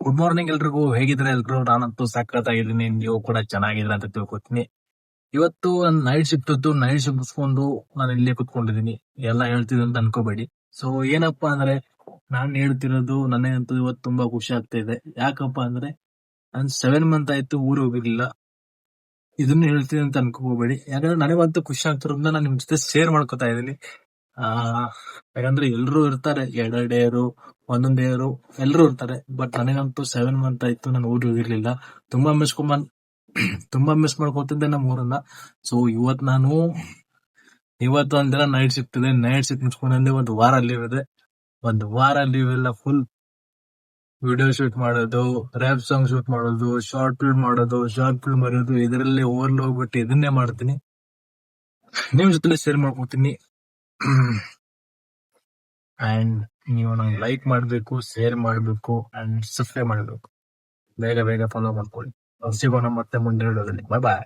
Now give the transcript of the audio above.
Good morning ಎಲ್ರಿಗೂ. ಹೇಗಿದ್ರೆ ಎಲ್ರು? ನಾನಂತೂ ಸಖತ್ತಾಗಿದ್ದೀನಿ ನೀವು ಕೂಡ ಚೆನ್ನಾಗಿದ್ರ ಅಂತ ತಿಳ್ಕೊತೀನಿ. ಇವತ್ತು ನೈಟ್ ಶಿಫ್ಟ್ ಇತ್ತು. ನೈಟ್ ಶಿಫ್ಟ್ ಮುಗಿಸ್ಕೊಂಡು ನಾನು ಇಲ್ಲೇ ಕುತ್ಕೊಂಡಿದ್ದೀನಿ. ಎಲ್ಲ ಹೇಳ್ತಿದ್ದೀನಿ ಅಂತ ಅನ್ಕೋಬೇಡಿ. ಸೊ ಏನಪ್ಪಾ ಅಂದ್ರೆ ನಾನ್ ಹೇಳ್ತಿರೋದು ನನಗಂತೂ ಇವತ್ತು ತುಂಬಾ ಖುಷಿ ಆಗ್ತಾ ಇದೆ. ಯಾಕಪ್ಪ ಅಂದ್ರೆ ನಾನ್ ಸೆವೆನ್ ಮಂತ್ ಆಯ್ತು ಊರು ಹೋಗಿರ್ಲಿಲ್ಲ. ಇದನ್ನ ಹೇಳ್ತೀನಿ ಅಂತ ಅನ್ಕೋಬೇಡಿ. ಯಾಕಂದ್ರೆ ನನಗಂತೂ ಖುಷಿ ಆಗ್ತಿರೋದ್ರಿಂದ ನಾನು ನಿಮ್ ಜೊತೆ ಶೇರ್ ಮಾಡ್ಕೊತಾ ಇದ್ದೀನಿ. ಆ, ಯಾಕಂದ್ರೆ ಎಲ್ರು ಇರ್ತಾರೆ, ಎರಡೆರಡು ಒಂದೊಂದ್ ಡೇರು ಎಲ್ರು ಇರ್ತಾರೆ. ಬಟ್ ನನಗಂತೂ ಸೆವೆನ್ ಮಂತ್ ಆಯ್ತು, ನಾನು ಊರಿಗೆ ಹೋಗಿರ್ಲಿಲ್ಲ. ತುಂಬಾ ಮಿಸ್ಕೊಂಡ್ ತುಂಬಾ ಮಿಸ್ ಮಾಡ್ಕೊತಿದ್ದೆ ನಮ್ಮ ಊರನ್ನ. ಸೊ ಇವತ್ ನಾನು, ಇವತ್ತು ಒಂದಿನ ನೈಟ್ ಶಿಫ್ಟ್ ಇದೆ. ನೈಟ್ ಶಿಫ್ಟ್ ಮುಗಿಸ್ಕೊಂಡೆ ಒಂದು ವಾರ ಲೀವ್ ಇದೆ. ಒಂದು ವಾರ ಲೀವ್ ಎಲ್ಲ ಫುಲ್ ವಿಡಿಯೋ ಶೂಟ್ ಮಾಡೋದು ರ್ಯಾಪ್ ಸಾಂಗ್ ಶೂಟ್ ಮಾಡೋದು ಶಾರ್ಟ್ ಫಿಲ್ಮ್ ಮಾಡೋದು ಶಾರ್ಟ್ ಫಿಲ್ಮ್ ಬರೋದು ಇದರಲ್ಲಿ ಓವರ್ಲ್ ಹೋಗ್ಬಿಟ್ಟು ಇದನ್ನೇ ಮಾಡ್ತೀನಿ. ನಿಮ್ ಜೊತೆ ಶೇರ್ ಮಾಡ್ಕೊತೀನಿ. ಅಂಡ್ ನೀವು ನಂಗೆ ಲೈಕ್ ಮಾಡಬೇಕು ಶೇರ್ ಮಾಡಬೇಕು ಅಂಡ್ ಸಬ್ಸ್ಕ್ರೈಬ್ ಮಾಡಬೇಕು. ಬೇಗ ಬೇಗ ಫಾಲೋ ಮಾಡ್ಕೊಳ್ಳಿ. ಸಿಗೋಣ ಮತ್ತೆ ಮುಂದಿನ ಬಾಯ್ ಬಾಯ್